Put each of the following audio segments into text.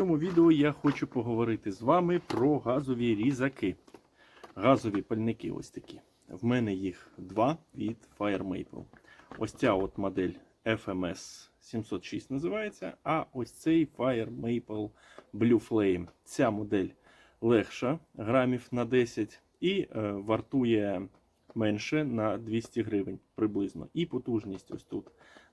цьому відео я хочу поговорити з вами про газові різаки. Газові пальники ось такі. В мене їх два від Fire Maple. Ось ця от модель FMS 706 називається, а ось цей Fire Maple Blue Flame. Ця модель легша, грамів на 10 і е, вартує менше на 200 гривень приблизно. І потужність ось тут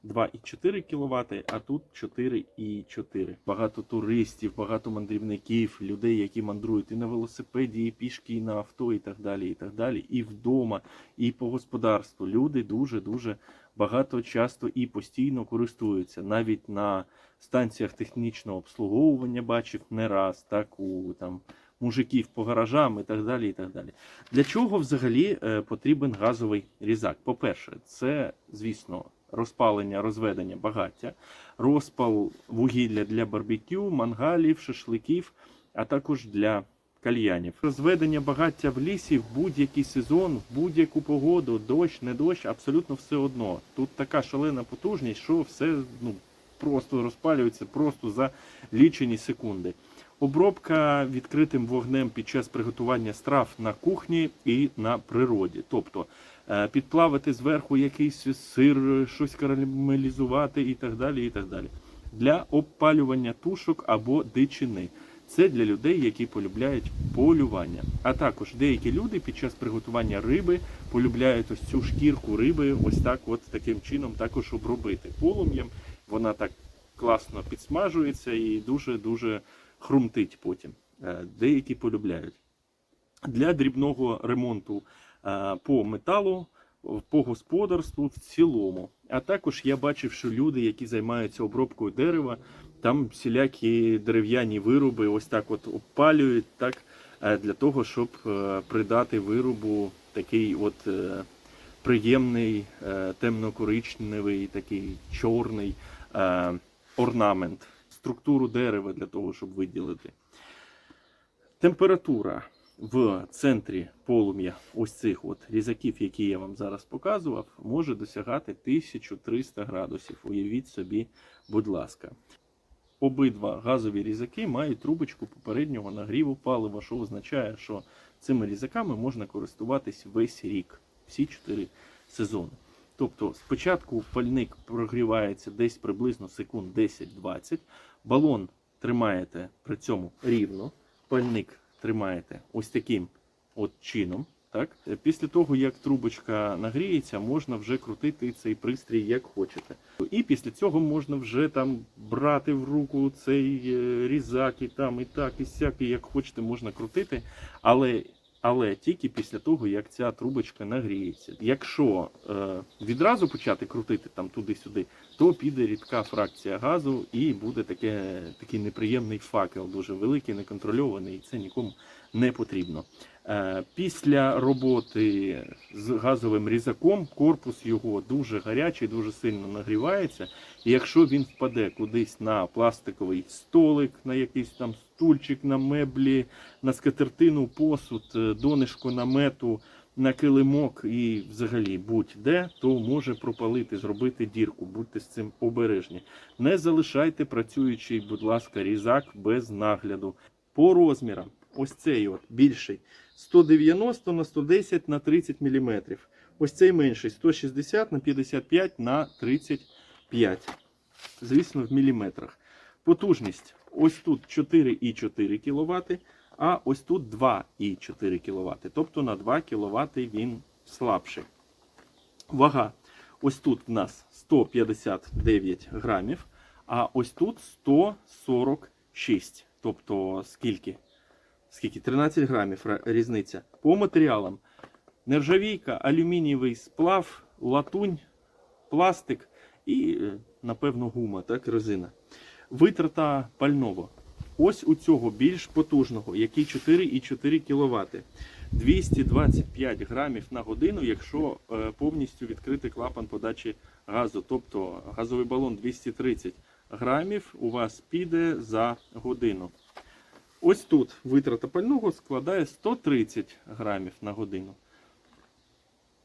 2,4 кВт, а тут 4,4. Багато туристів, багато мандрівників, людей, які мандрують і на велосипеді, і пішки, і на авто, і так далі. І так далі. І вдома, і по господарству. Люди дуже-дуже багато, часто і постійно користуються. Навіть на станціях технічного обслуговування бачив не раз, так у там. Мужиків по гаражам і так далі. і так далі. Для чого взагалі е, потрібен газовий різак? По-перше, це, звісно, розпалення, розведення багаття, розпал вугілля для барбекю, мангалів, шашликів, а також для кальянів. Розведення багаття в лісі в будь-який сезон, в будь-яку погоду, дощ, не дощ, абсолютно все одно. Тут така шалена потужність, що все ну, просто розпалюється просто за лічені секунди. Обробка відкритим вогнем під час приготування страв на кухні і на природі. Тобто е, підплавити зверху якийсь сир, щось карамелізувати і так далі. і так далі. Для обпалювання тушок або дичини. Це для людей, які полюбляють полювання. А також деякі люди під час приготування риби полюбляють ось цю шкірку риби, ось так, от таким чином також обробити полум'ям. Вона так класно підсмажується і дуже-дуже хрумтить потім. Е, Деякі полюбляють. Для дрібного ремонту е, по металу, по господарству в цілому. А також я бачив, що люди, які займаються обробкою дерева, там всілякі дерев'яні вироби ось так от обпалюють так, е, для того, щоб придати виробу такий от приємний, темно-коричневий, такий чорний орнамент, структуру дерева для того, щоб виділити. Температура в центрі полум'я ось цих от різаків, які я вам зараз показував, може досягати 1300 градусів. Уявіть собі, будь ласка. Обидва газові різаки мають трубочку попереднього нагріву палива, що означає, що цими різаками можна користуватись весь рік, всі 4 сезони. Тобто спочатку пальник прогрівається десь приблизно секунд 10-20, балон тримаєте при цьому рівно, пальник тримаєте ось таким от чином. Так? Після того, як трубочка нагріється, можна вже крутити цей пристрій як хочете. І після цього можна вже там брати в руку цей е, різак і там і так, і сяк, і як хочете, можна крутити. Але, але тільки після того, як ця трубочка нагріється. Якщо е, відразу почати крутити там туди-сюди, то піде рідка фракція газу і буде таке, такий неприємний факел, дуже великий, неконтрольований, і це нікому не потрібно. Е, Після роботи з газовим різаком корпус його дуже гарячий, дуже сильно нагрівається. І якщо він впаде кудись на пластиковий столик, на якийсь там стульчик, на меблі, на скатертину, посуд, е, донишко намету, на килимок і взагалі будь-де, то може пропалити, зробити дірку. Будьте з цим обережні. Не залишайте працюючий, будь ласка, різак без нагляду. По розмірам, ось цей от більший 190 на 110 на 30 мм. Ось цей менший 160 на 55 на 35. Звісно, в міліметрах. Потужність ось тут 4,4 кВт, а ось тут 2,4 кВт. Тобто на 2 кВт він слабший. Вага. Ось тут в нас 159 грамів, а ось тут 146. Тобто скільки? Скільки? 13 грамів різниця. По матеріалам. Нержавійка, алюмінієвий сплав, латунь, пластик і, е, напевно, гума, так, резина. Витрата пального. Ось у цього більш потужного, який 4,4 кВт. 225 грамів на годину, якщо е, повністю відкрити клапан подачі газу. Тобто газовий балон 230 грамів у вас піде за годину. Ось тут витрата пального складає 130 грамів на годину.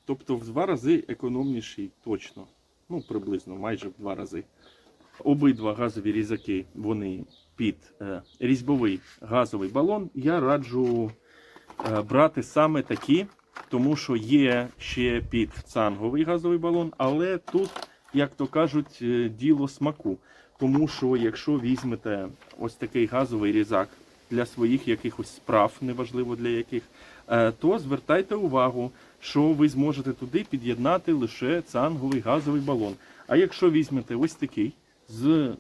Тобто в два рази економніший точно. Ну, приблизно, майже в два рази. Обидва газові різаки вони під е, різьбовий газовий балон, я раджу е, брати саме такі, тому що є ще під цанговий газовий балон, але тут, як то кажуть, е, діло смаку. Тому що якщо візьмете ось такий газовий різак для своїх якихось справ, неважливо для яких, то звертайте увагу, що ви зможете туди під'єднати лише цанговий газовий балон. А якщо візьмете ось такий з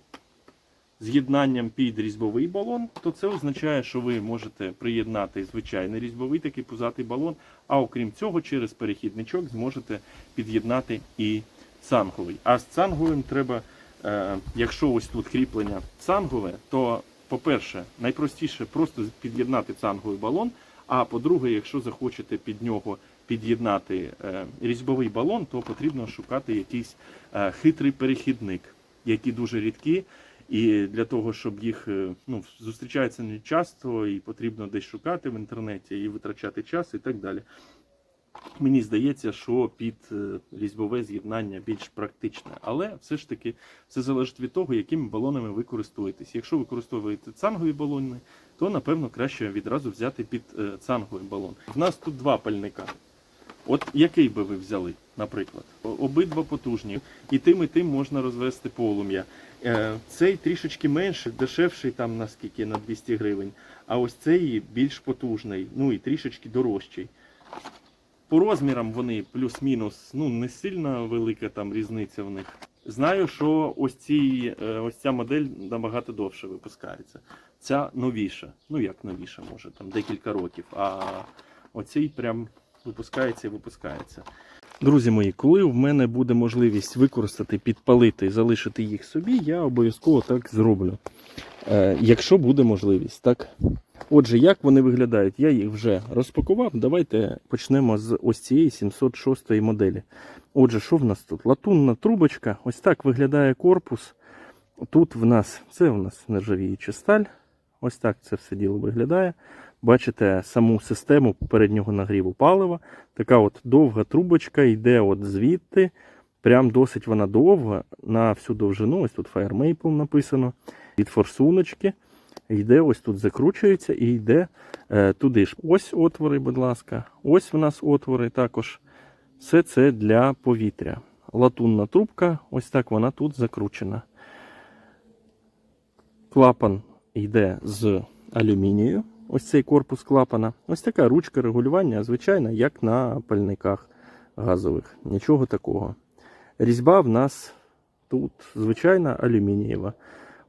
з'єднанням під різьбовий балон, то це означає, що ви можете приєднати звичайний різьбовий такий пузатий балон, а окрім цього, через перехідничок зможете під'єднати і цанговий. А з цанговим треба, е, якщо ось тут кріплення цангове, то, по-перше, найпростіше просто під'єднати цанговий балон. А по-друге, якщо захочете під нього під'єднати е, різьбовий балон, то потрібно шукати якийсь е, хитрий перехідник, які дуже рідкі. І для того, щоб їх е, ну, зустрічаються не часто, і потрібно десь шукати в інтернеті і витрачати час і так далі. Мені здається, що під е, різьбове з'єднання більш практичне, але все ж таки все залежить від того, якими балонами ви користуєтесь. Якщо ви використовуєте цангові балони, то напевно краще відразу взяти під е, цанговий балон. В нас тут два пальника. От який би ви взяли, наприклад? Обидва потужні, і тим, і тим можна розвести полум'я. Е, Цей трішечки менший, дешевший там наскільки на 200 гривень, а ось цей більш потужний, ну і трішечки дорожчий. По розмірам вони плюс-мінус, ну не сильно велика там різниця в них. Знаю, що ось, ці, е, ось ця модель набагато довше випускається. Ця новіша. Ну як новіша, може, там декілька років. А оцей прям випускається і випускається. Друзі мої, коли в мене буде можливість використати, підпалити і залишити їх собі, я обов'язково так зроблю. Е, якщо буде можливість, так. Отже, як вони виглядають? Я їх вже розпакував. Давайте почнемо з ось цієї 706 моделі. Отже, що в нас тут? Латунна трубочка. Ось так виглядає корпус. Тут в нас це в нас нержавіюча сталь. Ось так це все діло виглядає. Бачите саму систему попереднього нагріву палива. Така от довга трубочка йде от звідти. Прям досить вона довга на всю довжину. Ось тут Fire Maple написано. Від форсуночки. Йде, ось тут закручується і йде е, туди ж. Ось отвори, будь ласка. Ось в нас отвори також. Все це для повітря. Латунна трубка, ось так вона тут закручена. Клапан йде з алюмінію. Ось цей корпус клапана. Ось така ручка регулювання, звичайна, як на пальниках газових. Нічого такого. Різьба в нас тут звичайна алюмінієва.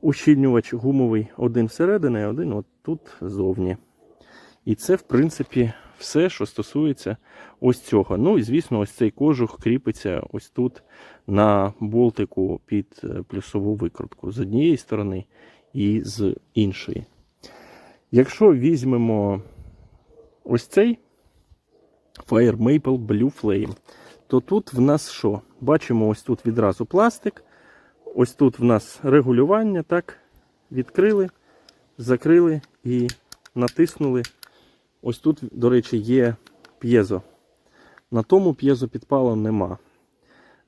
Ущільнювач гумовий один всередині, один от тут зовні. І це, в принципі, все, що стосується ось цього. Ну і звісно, ось цей кожух кріпиться ось тут на болтику під е, плюсову викрутку з однієї сторони і з іншої. Якщо візьмемо ось цей Fire Maple Blue Flame, то тут в нас що? Бачимо, ось тут відразу пластик. Ось тут в нас регулювання, так, відкрили, закрили і натиснули. Ось тут, до речі, є п'єзо. На тому п'єзо підпалу нема.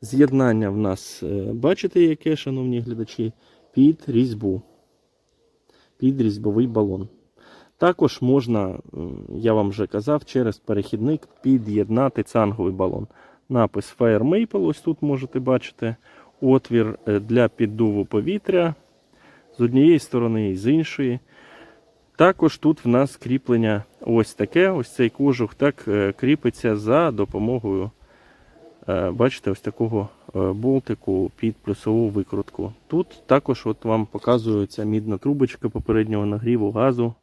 З'єднання в нас, е, бачите, яке, шановні глядачі, під різьбу, під різьбовий балон. Також можна, я вам вже казав, через перехідник під'єднати цанговий балон. Напис Fire Maple, ось тут можете бачити отвір е, для піддуву повітря з однієї сторони і з іншої. Також тут в нас кріплення ось таке, ось цей кожух так е, кріпиться за допомогою, е, бачите, ось такого болтику під плюсову викрутку. Тут також от вам показується мідна трубочка попереднього нагріву газу.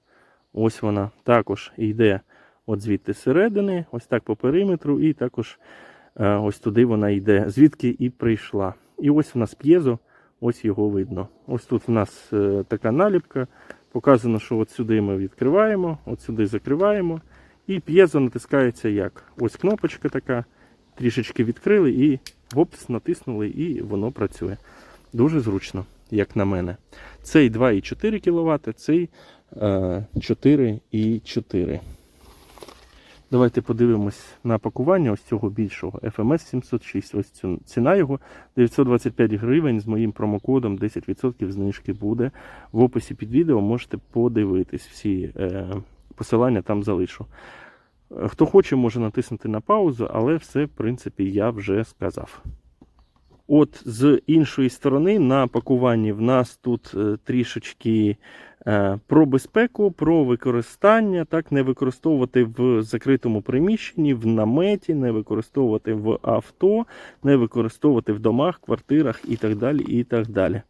Ось вона також йде от звідти зсередини, ось так по периметру, і також е, ось туди вона йде, звідки і прийшла. І ось в нас п'єзо, ось його видно. Ось тут в нас е, така наліпка. Показано, що от сюди ми відкриваємо, от сюди закриваємо. І п'єзо натискається як? Ось кнопочка така. Трішечки відкрили і гопс, натиснули, і воно працює. Дуже зручно, як на мене. Цей 2,4 кВт, цей е, 4,4. Давайте подивимось на пакування ось цього більшого FMS 706. Ось цю ціна його 925 гривень з моїм промокодом 10% знижки буде. В описі під відео можете подивитись. Всі е, посилання там залишу. Хто хоче, може натиснути на паузу, але все, в принципі, я вже сказав. От з іншої сторони, на пакуванні в нас тут е, трішечки е, про безпеку, про використання, так, не використовувати в закритому приміщенні, в наметі, не використовувати в авто, не використовувати в домах, квартирах і так далі. і так далі.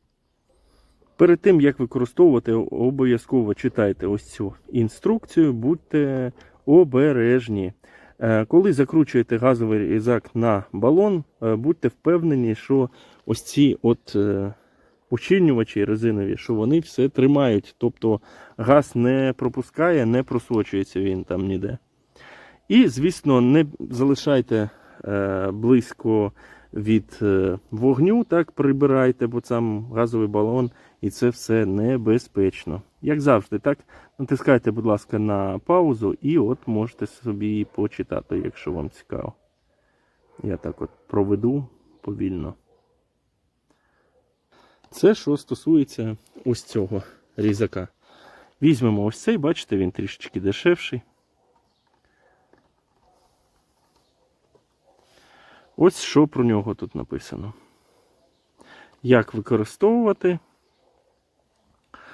Перед тим, як використовувати, обов'язково читайте ось цю інструкцію, будьте обережні. Е, Коли закручуєте газовий різак на балон, е, будьте впевнені, що ось ці от очільнювачі резинові, що вони все тримають. Тобто газ не пропускає, не просочується він там ніде. І, звісно, не залишайте е, близько від е, вогню, так прибирайте, бо там газовий балон, і це все небезпечно. Як завжди, так натискайте, будь ласка, на паузу, і от можете собі почитати, якщо вам цікаво. Я так от проведу повільно. Це що стосується ось цього різака. Візьмемо ось цей, бачите, він трішечки дешевший. Ось що про нього тут написано. Як використовувати.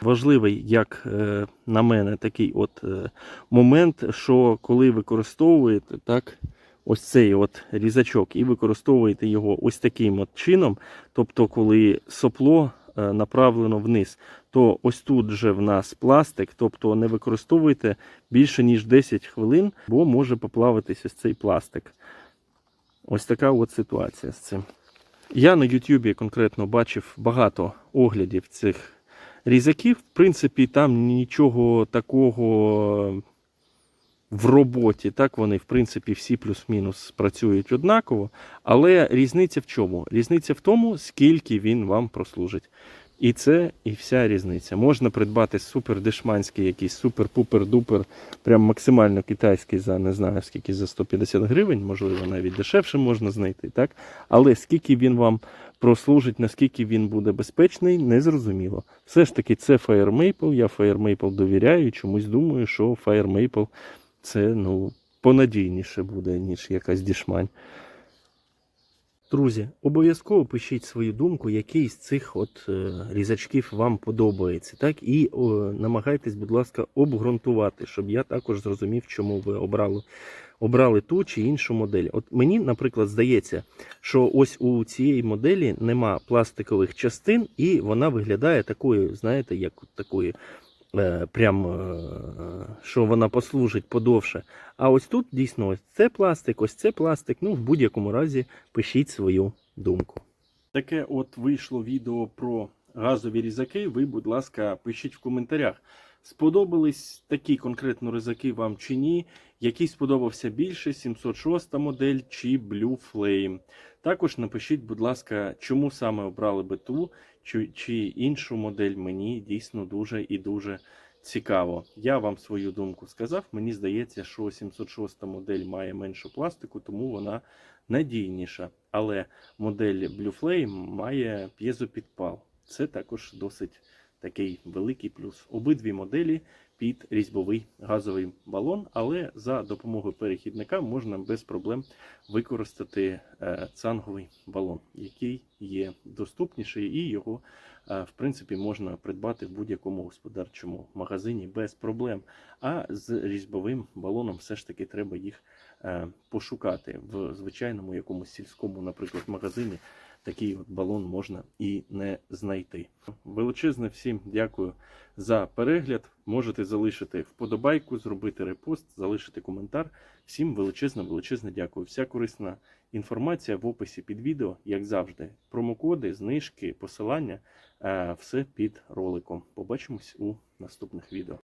Важливий, як е, на мене, такий от е, момент, що коли використовуєте так, ось цей от різачок і використовуєте його ось таким от чином, тобто, коли сопло е, направлено вниз, то ось тут же в нас пластик, тобто не використовуйте більше ніж 10 хвилин, бо може поплавитись ось цей пластик. Ось така от ситуація з цим. Я на Ютубі конкретно бачив багато оглядів цих різаків. В принципі, там нічого такого в роботі. Так, вони, в принципі, всі плюс-мінус працюють однаково. Але різниця в чому? Різниця в тому, скільки він вам прослужить. І це і вся різниця. Можна придбати супер дешманський, якийсь супер-пупер-дупер, прям максимально китайський за не знаю скільки за 150 гривень, можливо, навіть дешевше можна знайти. так? Але скільки він вам прослужить, наскільки він буде безпечний, незрозуміло. Все ж таки, це Fire Maple, Я Fire Maple довіряю чомусь думаю, що Fire Maple це ну, понадійніше буде, ніж якась дішмань. Друзі, обов'язково пишіть свою думку, який з цих от е, різачків вам подобається. Так? І о, намагайтесь, будь ласка, обґрунтувати, щоб я також зрозумів, чому ви обрали, обрали ту чи іншу модель. От мені, наприклад, здається, що ось у цієї моделі нема пластикових частин, і вона виглядає такою, знаєте, як такою. Е, Прям е, що вона послужить подовше. А ось тут дійсно ось це пластик, ось це пластик. Ну, в будь-якому разі пишіть свою думку. Таке от вийшло відео про газові різаки. Ви, будь ласка, пишіть в коментарях. Сподобались такі конкретно ризаки вам чи ні? Який сподобався більше 706 модель чи Blue Flame? Також напишіть, будь ласка, чому саме обрали би ту чи, чи іншу модель. Мені дійсно дуже і дуже цікаво. Я вам свою думку сказав. Мені здається, що 706 модель має меншу пластику, тому вона надійніша. Але модель Blue Flame має п'єзопідпал. Це також досить такий великий плюс. Обидві моделі під різьбовий газовий балон, але за допомогою перехідника можна без проблем використати е, цанговий балон, який є доступніший, і його е, в принципі можна придбати в будь-якому господарчому магазині без проблем. А з різьбовим балоном все ж таки треба їх е, пошукати в звичайному якомусь сільському, наприклад, магазині такий от балон можна і не знайти. Величезне всім дякую за перегляд. Можете залишити вподобайку, зробити репост, залишити коментар. Всім величезне, величезне дякую. Вся корисна інформація в описі під відео, як завжди. Промокоди, знижки, посилання е, все під роликом. Побачимось у наступних відео.